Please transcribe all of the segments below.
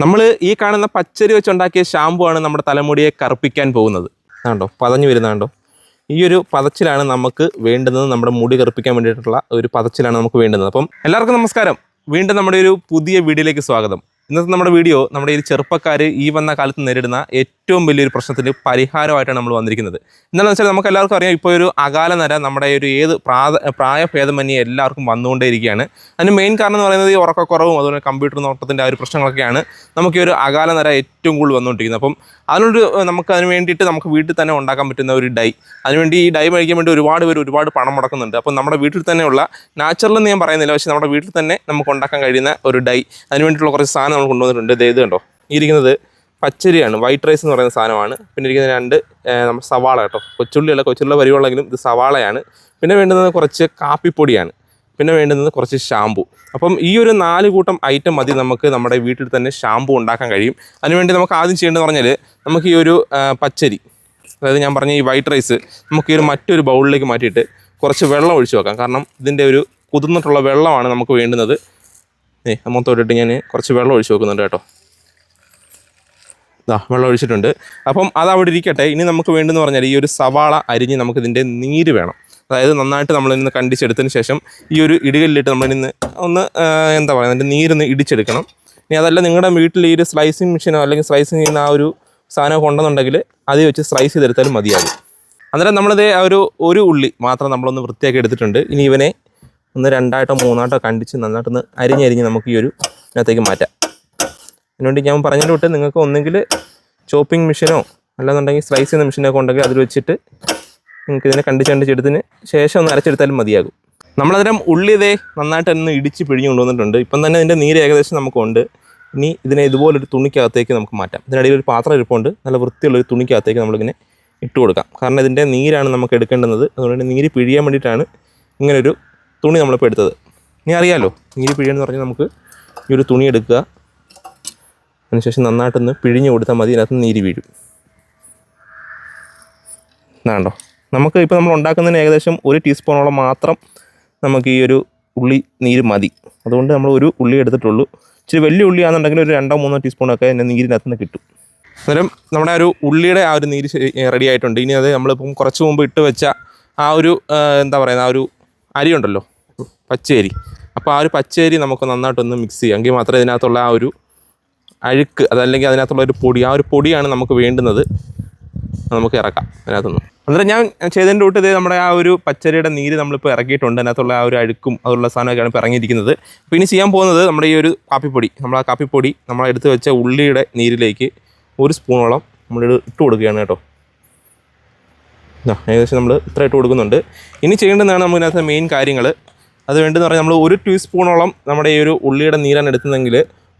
നമ്മൾ ഈ കാണുന്ന പച്ചരി വെച്ചുണ്ടാക്കിയ ഷാമ്പു ആണ് നമ്മുടെ തലമുടിയെ കറുപ്പിക്കാൻ പോകുന്നത്. കണ്ടോ? പതഞ്ഞു വരുന്നതാണ്ടോ ഈ ഒരു പതച്ചിലാണ് നമുക്ക് വേണ്ടുന്നത്. നമ്മുടെ മുടി കറുപ്പിക്കാൻ വേണ്ടിയിട്ടുള്ള ഒരു പതച്ചിലാണ് നമുക്ക് വേണ്ടുന്നത്. അപ്പം എല്ലാവർക്കും നമസ്കാരം. വീണ്ടും നമ്മുടെ ഒരു പുതിയ വീഡിയോയിലേക്ക് സ്വാഗതം. ഇന്നത്തെ നമ്മുടെ വീഡിയോ നമ്മുടെ ഈ ചെറുപ്പക്കാർ ഈ വന്ന കാലത്ത് നേരിടുന്ന ഏറ്റവും വലിയൊരു പ്രശ്നത്തിന് പരിഹാരമായിട്ടാണ് നമ്മൾ വന്നിരിക്കുന്നത്. എന്താണെന്ന് വെച്ചാൽ നമുക്ക് എല്ലാവർക്കും അറിയാം ഇപ്പോൾ ഒരു അകാല നര നമ്മുടെ ഒരു ഏത് പ്രായ പ്രായഭേദമന്യേ എല്ലാവർക്കും വന്നുകൊണ്ടേയിരിക്കുകയാണ്. അതിന് മെയിൻ കാരണം എന്ന് പറയുന്നത് ഈ ഉറക്കക്കുറവും അതുപോലെ കമ്പ്യൂട്ടർ നോട്ടത്തിന്റെ ആ ഒരു പ്രശ്നങ്ങളൊക്കെയാണ് നമുക്ക് ഈ ഒരു അകാല നര ഏറ്റവും കൂടുതൽ വന്നുകൊണ്ടിരിക്കുന്നത്. അപ്പം അതിനൊരു നമുക്ക് അതിന് വേണ്ടിയിട്ട് നമുക്ക് വീട്ടിൽ തന്നെ ഉണ്ടാക്കാൻ പറ്റുന്ന ഒരു ഡൈ അതിനുവേണ്ടി ഈ ഡൈ മേടിക്കാൻ വേണ്ടി ഒരുപാട് പേര് ഒരുപാട് പണം മുടക്കുന്നുണ്ട്. അപ്പം നമ്മുടെ വീട്ടിൽ തന്നെയുള്ള നാച്ചുറൽ എന്ന് ഞാൻ പറയുന്നില്ല പക്ഷേ നമ്മുടെ വീട്ടിൽ തന്നെ നമുക്ക് ഉണ്ടാക്കാൻ കഴിയുന്ന ഒരു ഡൈ അതിന് വേണ്ടിയിട്ടുള്ള കുറച്ച് സാധനം നമ്മൾ കൊണ്ടുവന്നിട്ടുണ്ട് ഇത് കണ്ടോ? ഇരിക്കുന്നത് പച്ചരിയാണ്. വൈറ്റ് റൈസ് എന്ന് പറയുന്ന സാധനമാണ്. പിന്നെ ഇരിക്കുന്ന രണ്ട് നമ്മുടെ സവാള കേട്ടോ. കൊച്ചുള്ളിയല്ല കൊച്ചുള്ള പരിവുള്ളെങ്കിലും ഇത് സവാളയാണ്. പിന്നെ വേണ്ടുന്നത് കുറച്ച് കാപ്പിപ്പൊടിയാണ്. പിന്നെ വേണ്ടുന്നത് കുറച്ച് ഷാമ്പു അപ്പം ഈ ഒരു നാല് കൂട്ടം ഐറ്റം മതി നമുക്ക് നമ്മുടെ വീട്ടിൽ തന്നെ ഷാമ്പു ഉണ്ടാക്കാൻ കഴിയും. അതിനുവേണ്ടി നമുക്ക് ആദ്യം ചെയ്യേണ്ടത് പറഞ്ഞാൽ നമുക്ക് ഈ ഒരു പച്ചരി അതായത് ഞാൻ പറഞ്ഞ ഈ വൈറ്റ് റൈസ് നമുക്ക് ഈ ഒരു മറ്റൊരു ബൗളിലേക്ക് മാറ്റിയിട്ട് കുറച്ച് വെള്ളം ഒഴിച്ചു വെക്കാം. കാരണം ഇതിന്റെ ഒരു കുതിർന്നിട്ടുള്ള വെള്ളമാണ് നമുക്ക് വേണ്ടുന്നത്. ഏ മൊത്തമായിട്ട് ഞാൻ കുറച്ച് വെള്ളം ഒഴിച്ചു വെക്കുന്നുണ്ട് കേട്ടോ. വെള്ളം ഒഴിച്ചിട്ടുണ്ട്. അപ്പം അത് അവിടെ ഇരിക്കട്ടെ. ഇനി നമുക്ക് വേണ്ടെന്ന് പറഞ്ഞാൽ ഈ ഒരു സവാള അരിഞ്ഞ് നമുക്ക് ഇതിന്റെ നീര് വേണം. അതായത് നന്നായിട്ട് നമ്മൾ ഇന്ന് കണ്ടിച്ചെടുത്തതിന് ശേഷം ഈ ഒരു ഇടുകല്ലിട്ട് നമ്മളിന്ന് ഒന്ന് എന്താ പറയുക അതിന്റെ നീരൊന്ന് ഇടിച്ചെടുക്കണം. ഇനി അതല്ല നിങ്ങളുടെ വീട്ടിൽ ഈ ഒരു സ്ലൈസിങ് മെഷീനോ അല്ലെങ്കിൽ സ്ലൈസിങ് ചെയ്യുന്ന ആ ഒരു സാധനം ഉണ്ടെന്നുണ്ടെങ്കിൽ അത് വെച്ച് സ്ലൈസ് ചെയ്തെടുത്താലും മതിയാകും. അന്നേരം നമ്മളിത് ആ ഒരു ഒരു ഉള്ളി മാത്രം നമ്മളൊന്ന് വൃത്തിയാക്കി എടുത്തിട്ടുണ്ട്. ഇനി ഇവനെ ഒന്ന് രണ്ടായിട്ടോ മൂന്നായിട്ടോ കണ്ടിച്ച് നന്നായിട്ടൊന്ന് അരിഞ്ഞരിഞ്ഞ് നമുക്ക് ഈ ഒരു ഇതിനകത്തേക്ക് മാറ്റാം. അതിനുവേണ്ടി ഞാൻ പറഞ്ഞതിന്റെ വിട്ട് നിങ്ങൾക്ക് ഒന്നെങ്കിൽ ചോപ്പിംഗ് മെഷീനോ അല്ലാന്നുണ്ടെങ്കിൽ സ്ലൈസ് ചെയ്യുന്ന മെഷീനൊക്കെ ഉണ്ടെങ്കിൽ അതിൽ വെച്ചിട്ട് നിങ്ങൾക്ക് ഇതിനെ കണ്ടിച്ച് കണ്ടിച്ചെടുത്തതിന് ശേഷം ഒന്ന് അരച്ചെടുത്താലും മതിയാകും. നമ്മളന്നേരം ഉള്ളി ഇതേ നന്നായിട്ട് ഒന്ന് ഇടിച്ച് പിഴിഞ്ഞ് കൊണ്ടുവന്നിട്ടുണ്ട്. ഇപ്പം തന്നെ ഇതിന്റെ നീര് ഏകദേശം നമുക്കുണ്ട്. ഇനി ഇതിനെ ഇതുപോലൊരു തുണിക്കകത്തേക്ക് നമുക്ക് മാറ്റാം. ഇതിനിടയിൽ ഒരു പാത്രം ഇരിപ്പുണ്ട്. നല്ല വൃത്തിയുള്ളൊരു തുണിക്കകത്തേക്ക് നമ്മളിങ്ങനെ ഇട്ട് കൊടുക്കാം. കാരണം ഇതിന്റെ നീരാണ് നമുക്ക് എടുക്കേണ്ടുന്നത്. അതുകൊണ്ട് നീര് പിഴിയാൻ വേണ്ടിയിട്ടാണ് ഇങ്ങനൊരു തുണി നമ്മളിപ്പോൾ എടുത്തത്. ഇനി അറിയാമല്ലോ നീര് പിഴിയെന്ന് പറഞ്ഞാൽ നമുക്ക് ഈ ഒരു തുണി എടുക്കുക. അതിനുശേഷം നന്നായിട്ടൊന്ന് പിഴിഞ്ഞു കൊടുത്താൽ മതി ഇതിനകത്ത് നീര് വീഴും. എന്നാണ്ടോ നമുക്ക് ഇപ്പോൾ നമ്മൾ ഉണ്ടാക്കുന്നതിന് ഏകദേശം ഒരു ടീസ്പൂണോളം മാത്രം നമുക്ക് ഈ ഒരു ഉള്ളി നീര് മതി. അതുകൊണ്ട് നമ്മൾ ഒരു ഉള്ളി എടുത്തിട്ടുള്ളൂ. ഇച്ചിരി വലിയ ഉള്ളിയാണെന്നുണ്ടെങ്കിൽ ഒരു രണ്ടോ മൂന്നോ ടീസ്പൂണൊക്കെ അതിന്റെ നീരിനകത്ത് നിന്ന് കിട്ടും. അന്നേരം നമ്മുടെ ഒരു ഉള്ളിയുടെ ആ ഒരു നീര് റെഡി ആയിട്ടുണ്ട്. ഇനി അത് നമ്മളിപ്പം കുറച്ച് മുമ്പ് ഇട്ട് വെച്ച ആ ഒരു എന്താ പറയുക ആ ഒരു അരി ഉണ്ടല്ലോ പച്ചരി. അപ്പോൾ ആ ഒരു പച്ചരി നമുക്ക് നന്നായിട്ടൊന്ന് മിക്സ് ചെയ്യാം. എങ്കിൽ മാത്രമേ ഇതിനകത്തുള്ള ആ ഒരു അഴുക്ക് അതല്ലെങ്കിൽ അതിനകത്തുള്ള ഒരു പൊടി ആ ഒരു പൊടിയാണ് നമുക്ക് വേണ്ടുന്നത്. നമുക്ക് ഇറക്കാം. അതിനകത്തുനിന്ന് അന്നേരം ഞാൻ ചെയ്തതിന്റെ കൂട്ട് ഇതേ നമ്മുടെ ആ ഒരു പച്ചരിയുടെ നീര് നമ്മളിപ്പോൾ ഇറക്കിയിട്ടുണ്ട്. അതിനകത്തുള്ള ആ ഒരു അഴുക്കും അതുള്ള സാധനമൊക്കെയാണ് ഇപ്പോൾ ഇറങ്ങിയിരിക്കുന്നത്. അപ്പോൾ ഇനി ചെയ്യാൻ പോകുന്നത് നമ്മുടെ ഈ ഒരു കാപ്പിപ്പൊടി. നമ്മൾ ആ കാപ്പിപ്പൊടി നമ്മൾ എടുത്ത് വെച്ച ഉള്ളിയുടെ നീരിലേക്ക് ഒരു സ്പൂണോളം നമ്മൾ ഇട്ട് കൊടുക്കുകയാണ് കേട്ടോ. ഏകദേശം നമ്മൾ ഇത്ര ഇട്ട് കൊടുക്കുന്നുണ്ട്. ഇനി ചെയ്യേണ്ടതാണ് നമുക്ക് ഇതിനകത്ത് മെയിൻ കാര്യങ്ങൾ. അത് വേണ്ടതെന്ന് പറഞ്ഞാൽ നമ്മൾ ഒരു ടീസ്പൂണോളം നമ്മുടെ ഈ ഒരു ഉള്ളിയുടെ നീരാണ് എടുത്തതെങ്കിൽ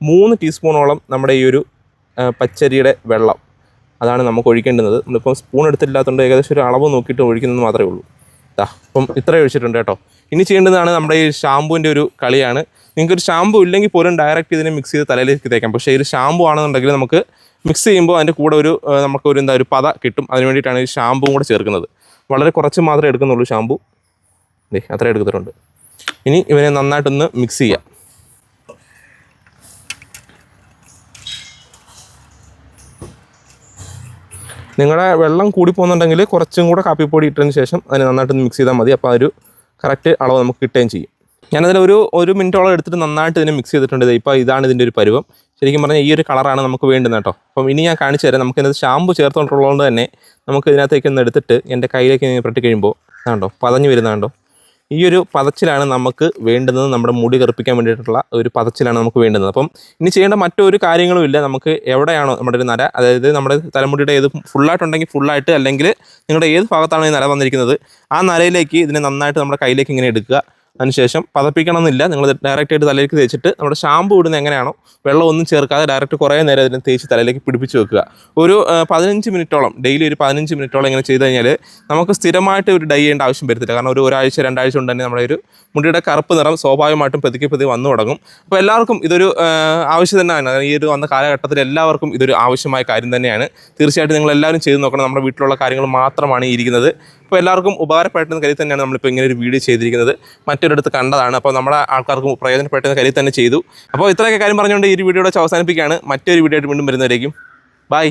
മൂന്ന് ടീസ്പൂണോളം നമ്മുടെ ഈ ഒരു പച്ചരിയുടെ വെള്ളം അതാണ് നമുക്ക് ഒഴിക്കേണ്ടുന്നത്. നമ്മളിപ്പം സ്പൂൺ എടുത്തില്ലാത്തതുകൊണ്ട് ഏകദേശം ഒരു അളവ് നോക്കിയിട്ട് ഒഴിക്കുന്നത് മാത്രമേ ഉള്ളൂ. ദാ അപ്പം ഇത്രയും ഒഴിച്ചിട്ടുണ്ട് കേട്ടോ. ഇനി ചെയ്യേണ്ടതാണ് നമ്മുടെ ഈ ഷാമ്പുവിന്റെ ഒരു കളിയാണ്. നിങ്ങൾക്ക് ഒരു ഷാമ്പു ഇല്ലെങ്കിൽ പോലും ഡയറക്റ്റ് ഇതിനെ മിക്സ് ചെയ്ത് തലയിലേക്ക് തേക്കാം. പക്ഷേ ഒരു ഷാമ്പു ആണെന്നുണ്ടെങ്കിൽ നമുക്ക് മിക്സ് ചെയ്യുമ്പോൾ അതിന്റെ കൂടെ ഒരു നമുക്ക് ഒരു എന്താ ഒരു പത കിട്ടും. അതിന് വേണ്ടിയിട്ടാണ് ഈ ഷാമ്പുവും കൂടെ ചേർക്കുന്നത്. വളരെ കുറച്ച് മാത്രമേ എടുക്കുന്നുള്ളൂ ഷാമ്പു. അത്ര എടുത്തിട്ടുണ്ട്. ഇനി ഇവനെ നന്നായിട്ടൊന്ന് മിക്സ് ചെയ്യാം. നിങ്ങളുടെ വെള്ളം കൂടി പോകുന്നുണ്ടെങ്കിൽ കുറച്ചും കൂടെ കാപ്പിപ്പൊടി ഇട്ടതിന് ശേഷം അതിന് നന്നായിട്ട് മിക്സ് ചെയ്താൽ മതി. അപ്പോൾ ആ ഒരു കറക്റ്റ് അളവ് നമുക്ക് കിട്ടുകയും ചെയ്യും. ഞാനതിൽ ഒരു ഒരു മിനിറ്റോളം എടുത്തിട്ട് നന്നായിട്ട് ഇതിനെ മിക്സ് ചെയ്തിട്ടുണ്ട്. ഇപ്പോൾ ഇതാണ് ഇതിന്റെ ഒരു പരുവം. ശരിക്കും പറഞ്ഞാൽ ഈ ഒരു കളറാണ് നമുക്ക് വേണ്ടുന്നത് കേട്ടോ. അപ്പം ഇനി ഞാൻ കാണിച്ചു തരാം. നമുക്ക് ഇതിനകത്ത് ഷാമ്പു ചേർത്തോണ്ടുള്ളതുകൊണ്ട് തന്നെ നമുക്ക് ഇതിനകത്തേക്ക് ഒന്ന് എടുത്തിട്ട് എന്റെ കയ്യിലേക്ക് പെട്ടി കഴിയുമ്പോൾ ഇതാണ്ടോ പതഞ്ഞു വരുന്നതാണ്ടോ ഈ ഒരു പതച്ചിലാണ് നമുക്ക് വേണ്ടുന്നത്. നമ്മുടെ മുടി കറുപ്പിക്കാൻ വേണ്ടിയിട്ടുള്ള ഒരു പതച്ചിലാണ് നമുക്ക് വേണ്ടുന്നത്. അപ്പം ഇനി ചെയ്യേണ്ട മറ്റൊരു കാര്യങ്ങളും ഇല്ല. നമുക്ക് എവിടെയാണോ നമ്മുടെ ഒരു നര അതായത് നമ്മുടെ തലമുടിയുടെ ഏത് ഫുള്ളായിട്ടുണ്ടെങ്കിൽ ഫുള്ളായിട്ട് അല്ലെങ്കിൽ നിങ്ങളുടെ ഏത് ഭാഗത്താണ് ഈ നര വന്നിരിക്കുന്നത് ആ നരയിലേക്ക് ഇതിനെ നന്നായിട്ട് നമ്മുടെ കയ്യിലേക്ക് ഇങ്ങനെ എടുക്കുക. അതിനുശേഷം പതപ്പിക്കണമെന്നില്ല. നിങ്ങൾ ഡയറക്റ്റ് ആയിട്ട് തലയിലേക്ക് തേച്ചിട്ട് നമ്മുടെ ഷാമ്പു ഇടുന്ന എങ്ങനെയാണോ വെള്ളം ഒന്നും ചേർക്കാതെ ഡയറക്റ്റ് കുറേ നേരം അതിനെ തേച്ച് തലയിലേക്ക് പിടിപ്പിച്ച് വെക്കുക. ഒരു പതിനഞ്ച് മിനിറ്റോളം ഡെയിലി ഒരു പതിനഞ്ച് മിനിറ്റോളം ഇങ്ങനെ ചെയ്ത് കഴിഞ്ഞാൽ നമുക്ക് സ്ഥിരമായിട്ട് ഒരു ഡൈ ചെയ്യേണ്ട ആവശ്യം വരത്തില്ല. കാരണം ഒരു ഒരാഴ്ച രണ്ടാഴ്ച കൊണ്ട് തന്നെ നമ്മുടെ ഒരു മുടിയുടെ കറുപ്പ് നിറം സ്വാഭാവികമായിട്ടും പതുക്കെ പതുക്കെ വന്നു തുടങ്ങും. അപ്പോൾ എല്ലാവർക്കും ഇതൊരു ആവശ്യം തന്നെയാണ്. ഈ ഒരു വന്ന കാലഘട്ടത്തിൽ എല്ലാവർക്കും ഇതൊരു ആവശ്യമായ കാര്യം തന്നെയാണ്. തീർച്ചയായിട്ടും നിങ്ങൾ എല്ലാവരും ചെയ്ത് നോക്കണം. നമ്മുടെ വീട്ടിലുള്ള കാര്യങ്ങൾ മാത്രമാണ് ഇരിക്കുന്നത്. അപ്പോൾ എല്ലാവർക്കും ഉപകാരപ്പെട്ടെന്ന കരുതി തന്നെയാണ് നമ്മളിപ്പോൾ ഇങ്ങനെ ഒരു വീഡിയോ ചെയ്തിരിക്കുന്നത്. മറ്റൊരിടത്ത് കണ്ടതാണ്. അപ്പോൾ നമ്മുടെ ആൾക്കാർക്കും പ്രയോജനപ്പെട്ടെന്ന് കരുതി തന്നെ ചെയ്തു. അപ്പോൾ ഇത്രയൊക്കെ കാര്യം പറഞ്ഞുകൊണ്ട് ഈ വീഡിയോയുടെ അവസാനിപ്പിക്കുകയാണ്. മറ്റൊരു വീഡിയോ ആയിട്ട് വീണ്ടും വരുന്നവരേക്കും. ബൈ